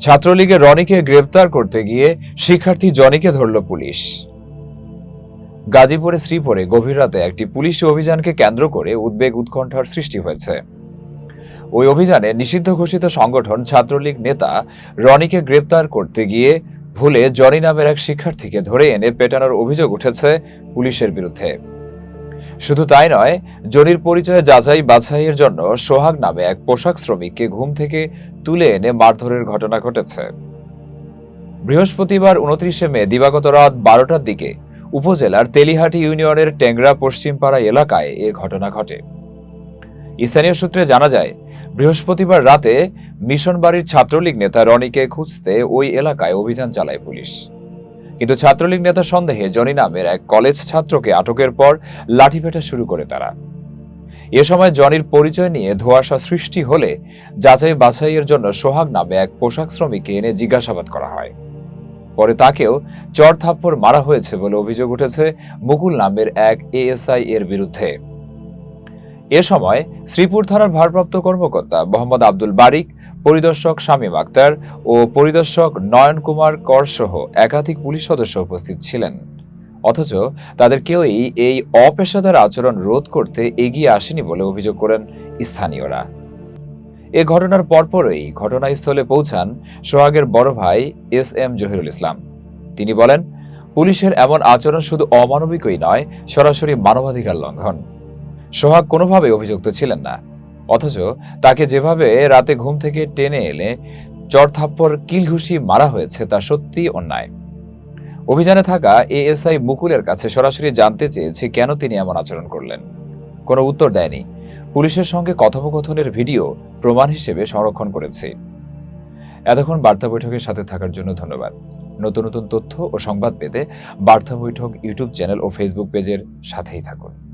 ছাত্রলীগের রনিকে গ্রেপ্তার করতে গিয়ে শিক্ষার্থী জনিকে ধরল পুলিশ। গাজীপুরে শ্রীপুরে গভীর রাতে একটি পুলিশি অভিযানকে কেন্দ্র করে উদ্বেগ উৎকণ্ঠার সৃষ্টি হয়েছে। ওই অভিযানে নিষিদ্ধ ঘোষিত সংগঠন ছাত্রলীগ নেতা রনিকে গ্রেপ্তার করতে গিয়ে ভুলে জনি নামের এক শিক্ষার্থীকে ধরে এনে পেটানোর অভিযোগ উঠেছে পুলিশের বিরুদ্ধে। শুধু তাই নয় জনির পরিচয় যাচাই বাছাইয়ের জন্য সোহাগ নামে এক পোশাক শ্রমিককে ঘুম থেকে তুলে এনে মারধরের ঘটনা ঘটেছে। বৃহস্পতিবার উনত্রিশে মে, দিবাগত রাত বারোটার দিকে উপজেলার তেলিহাটি ইউনিয়নের টেংরা পশ্চিমপাড়া এলাকায় এ ঘটনা ঘটে। স্থানীয় সূত্রে জানা যায়, বৃহস্পতিবার রাতে মিশনবাড়ির ছাত্রলীগ নেতা রনিকে খুঁজতে ওই এলাকায় অভিযান চালায় পুলিশ। কিন্তু ছাত্রলীগ নেতা সন্দেহে জনি নামের এক কলেজ ছাত্রকে আটকের পর লাঠিপেটা শুরু করে তারা। এ সময় জনির পরিচয় নিয়ে ধোয়াশা সৃষ্টি হলে যাচাই বাছাইয়ের জন্য সোহাগ নামে এক পোশাক শ্রমিককে এনে জিজ্ঞাসাবাদ করা হয়। পরে তাকেও চর থাপ্পড় মারা হয়েছে বলে অভিযোগ উঠেছে মুকুল নামের এক এএসআই এর বিরুদ্ধে। এ সময় শ্রীপুর থানার ভারপ্রাপ্ত কর্মকর্তা মোহাম্মদ আব্দুল বারিক, পরিদর্শক শামীম আক্তার ও পরিদর্শক নয়ন কুমার কর সহ একাধিক পুলিশ সদস্য উপস্থিত ছিলেন। অথচ তাদের কেউই এই অপেশাদার আচরণ রোধ করতে এগিয়ে আসেনি বলে অভিযোগ করেন স্থানীয়রা। এ ঘটনার পরপরই ঘটনাস্থলে পৌঁছান সোহাগের বড় ভাই এস এম জহিরুল ইসলাম। তিনি বলেন, পুলিশের এমন আচরণ শুধু অমানবিকই নয়, সরাসরি মানবাধিকার লঙ্ঘন। সোহাগ কোনোভাবে অভিযুক্ত ছিলেন না। অথচ তাকে যেভাবে রাতে ঘুম থেকে টেনে এলে চড়থাপ্পর কিলঘুষি মারা হয়েছে তা সত্যি অন্যায়। অভিযানে থাকা এএসআই মুকুলের কাছে সরাসরি জানতে চেয়েছে কেন তিনি এমন আচরণ করলেন। কোনো উত্তর দেয়নি। পুলিশের সঙ্গে কথোপকথনের ভিডিও প্রমাণ হিসেবে সংরক্ষণ করেছি। এতক্ষণ বার্তা বৈঠকের সাথে থাকার জন্য ধন্যবাদ। নতুন নতুন তথ্য ও সংবাদ পেতে বার্তা বৈঠক ইউটিউব চ্যানেল ও ফেসবুক পেজের সাথেই থাকুন।